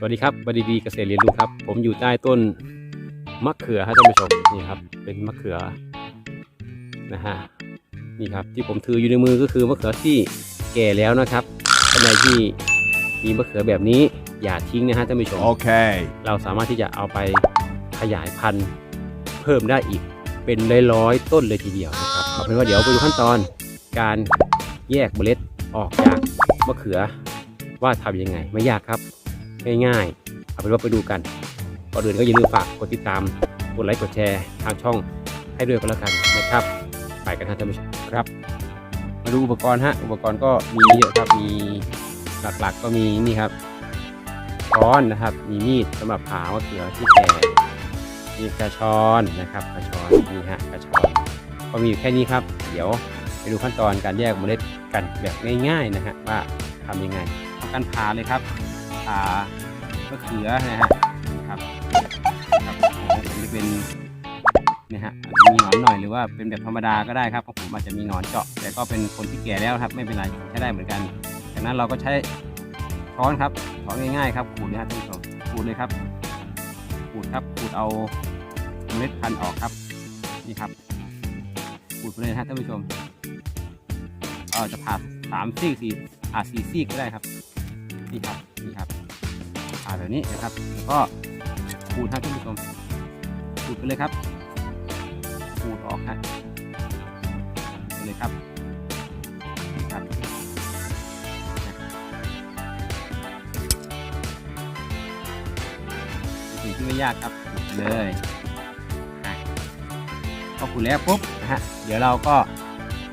สวัสดีครับบดีดีเกษตรเรียนรู้ครับ ผมอยู่ใต้ต้นมะเขือครับท่านผู้ชมนี่ครับ เป็นมะเขือนะฮะนี่ครับที่ผมถืออยู่ในมือก็คือมะเขือที่แก่แล้วนะครับท่านใดที่มีมะเขือแบบนี้อย่าทิ้งนะฮะท่านผู้ชม Okay. เราสามารถที่จะเอาไปขยายพันธุ์เพิ่มได้อีกเป็นร้อยๆต้นเลยทีเดียวนะครับเอาเป็นว่าเดี๋ยวไปดูขั้นตอนการแยกเมล็ดออกจากมะเขือว่าทำยังไงไม่ยากครับ ง่ายๆเอาเป็นว่าไปดูกันก่อนอื่นก็อย่าลืมฝากกดติดตามกดไลค์กดแชร์ทางช่องให้ด้วยก็แล้วกันนะครับ ไปกันฮะท่านผู้ชมครับ มาดูอุปกรณ์ฮะอุปกรณ์ก็มีเยอะครับมีหลักๆก็มีนี่ครับช้อนนะครับ มีมีดสำหรับผ่ามะเขือที่แก่มีกระชอนนะครับกระชอนนี่ฮะกระชอนก็มีอยู่แค่นี้ครับ เดี๋ยวไปดูขั้นตอนการแยกเมล็ดกันแบบง่าย ๆนะฮะว่าทำยังไงทำการผ่าเลยครับ ผ่ามะเขือนะฮะครับครับองผมจะเป็นนะฮะจะมีหนอนหน่อยหรือว่าเป็นแบบธรรมดาก็ได้ครับของผมอาจจะมีหนอนเจาะ แต่ก็เป็นคนที่แก่แล้วครับ ไม่เป็นไรใช้ได้เหมือนกันจากนั้นเราก็ใช้ช้อนครับช้อนง่ายๆครับขูดเลยครับท่านผู้ชมขูดเลยครับขูดครับขูดเอาเมล็ดพันธุ์ออกครับนี่ครับขูดไปเลยนะฮะท่านผู้ชมเออจะผ่าสามซีกสี่ผ่าสี่ซีกก็ได้ครับนี่ครับนี่ครับ ผ่าแบบนี้นะครับ แล้วก็ขูดครับท่านผู้ชมขูดไปเลยครับขูดออกฮะไปเลยครับนี่ครับสิ่งที่ไม่ยากครับขูดเลยพอขูดแล้วปุ๊บนะฮะเดี๋ยวเราก็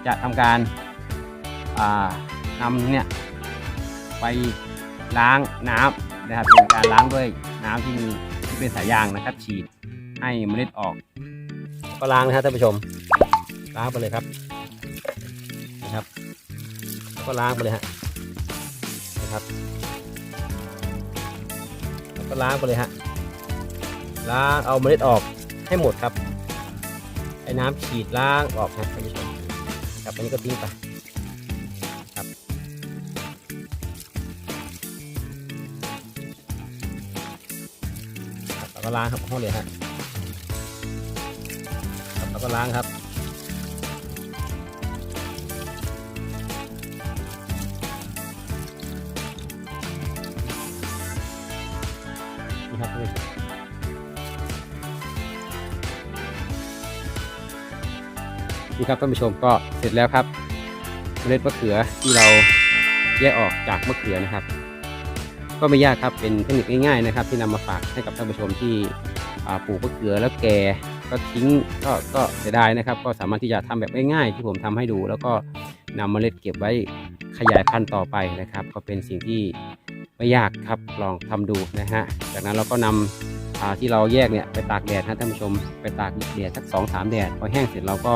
จะทำการอ่านำเนี่ยไปล้างน้ำ นะครับเป็นการล้างด้วยน้ำที่มีที่เป็นสายยางนะครับ ฉีดให้เมล็ดออก ก็ล้างนะฮะท่านผู้ชม ล้างไปเลยครับนะครับ ก็ล้างไปเลยฮะนะครับก็ล้างไปเลยฮะล้างเอาเมล็ดออกให้หมดครับไอ้น้ำฉีดล้างออกครับท่านผู้ชมครับอันนี้ก็ทิ้งไป ก็ล้างครับห้องเลยฮะครับแล้วก็ล้างครับนี่ครับนี่ครับท่านผู้ชมก็เสร็จแล้วครับเมล็ดมะเขือที่เราแยกออกจากมะเขือนะครับ ก็ไม่ยากครับเป็นเทคนิคง่ายๆนะครับ ที่นำมาฝากให้กับท่านผู้ชมที่ปลูกมะเขือแล้วแก่ก็ทิ้งก็ก็เสียดายนะครับ ก็สามารถที่จะทำแบบง่ายๆที่ผมทำให้ดู แล้วก็นำเมล็ดเก็บไว้ขยายพันธุ์ต่อไปนะครับ ก็เป็นสิ่งที่ไม่ยากครับลองทำดูนะฮะจากนั้นเราก็นำอ่าที่เราแยกเนี่ยไปตากแดดนะท่านผู้ชมไปตากแดดสักสองสามแดดพอแห้งเสร็จเราก็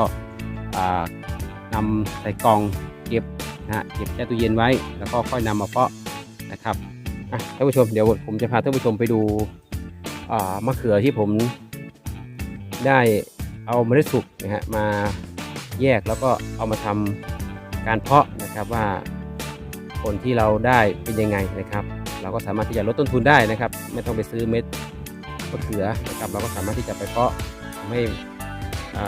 อ่านำใส่กล่องเก็บนะฮะเก็บแช่ตู้เย็นไว้ แล้วก็ค่อยนำมาเพาะนะครับ อะท่านผู้ชมเดี๋ยวผมจะพาท่านผู้ชมไปดูมะเขือที่ผมได้เอาเมล็ดสุกนะฮะมาแยกแล้วก็เอามาทำการเพาะนะครับว่าผลที่เราได้เป็นยังไงนะครับ เราก็สามารถที่จะลดต้นทุนได้นะครับ ไม่ต้องไปซื้อเม็ดมะเขือนะครับ เราก็สามารถที่จะไปเพาะทำให้อ่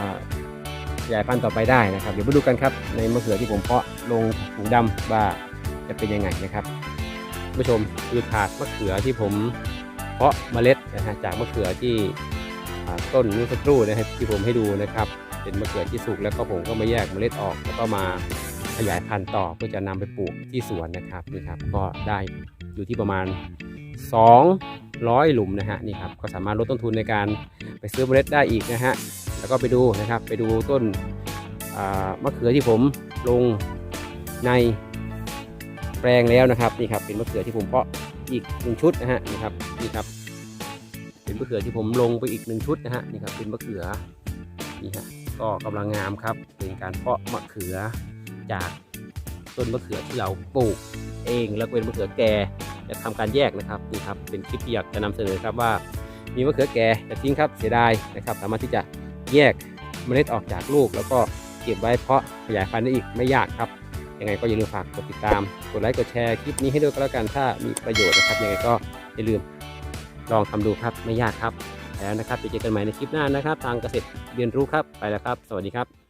ขยายพันธุ์ต่อไปได้นะครับ เดี๋ยวมาดูกันครับในมะเขือที่ผมเพาะลงถุงดำว่าจะเป็นยังไงนะครับ ผู้ชมคือถาดมะเขือที่ผมเพาะเมล็ดนะฮะจากมะเขือที่ต้นนู้นสักครู่นะครับที่ผมให้ดูนะครับ เป็นมะเขือที่สุกแล้วก็ผมก็มาแยกเมล็ดออก แล้วก็มาขยายพันธุ์ต่อเพื่อจะนำไปปลูกที่สวนนะครับนี่ครับก็ได้อยู่ที่ประมาณ 200 หลุมนะฮะนี่ครับก็สามารถลดต้นทุนในการไปซื้อเมล็ดได้อีกนะฮะแล้วก็ไปดูนะครับไปดูต้นมะเขือที่ผมลงใน แปลงแล้วนะครับนี่ครับเป็นมะเขือที่ผมเพาะอีกหนึ่งชุดนะฮะนี่ครับนี่ครับ เป็นมะเขือที่ผมลงไปอีกหนึ่งชุดนะฮะนี่ครับเป็นมะเขือนี่ฮะก็กำลังงามครับ เป็นการเพาะมะเขือจากต้นมะเขือที่เราปลูกเองแล้วเป็นมะเขือแก่จะทำการแยกนะครับนี่ครับเป็นคลิปที่อยากจะนำเสนอครับว่า มีมะเขือแก่จะทิ้งครับเสียดายนะครับ สามารถที่จะแยกเมล็ดออกจากลูก แล้วก็เก็บไว้เพาะขยายพันธุ์ได้อีกไม่ยากครับ ยังไงก็อย่าลืมฝากกดติดตาม กดไลค์ กดแชร์คลิปนี้ให้ด้วยก็แล้วกันถ้ามีประโยชน์นะครับ ยังไงก็อย่าลืมลองทำดูครับไม่ยากครับแล้วนะครับไปเจอกันใหม่ในคลิปหน้านะครับ ทางเกษตรเรียนรู้ครับไปแล้วครับ สวัสดีครับ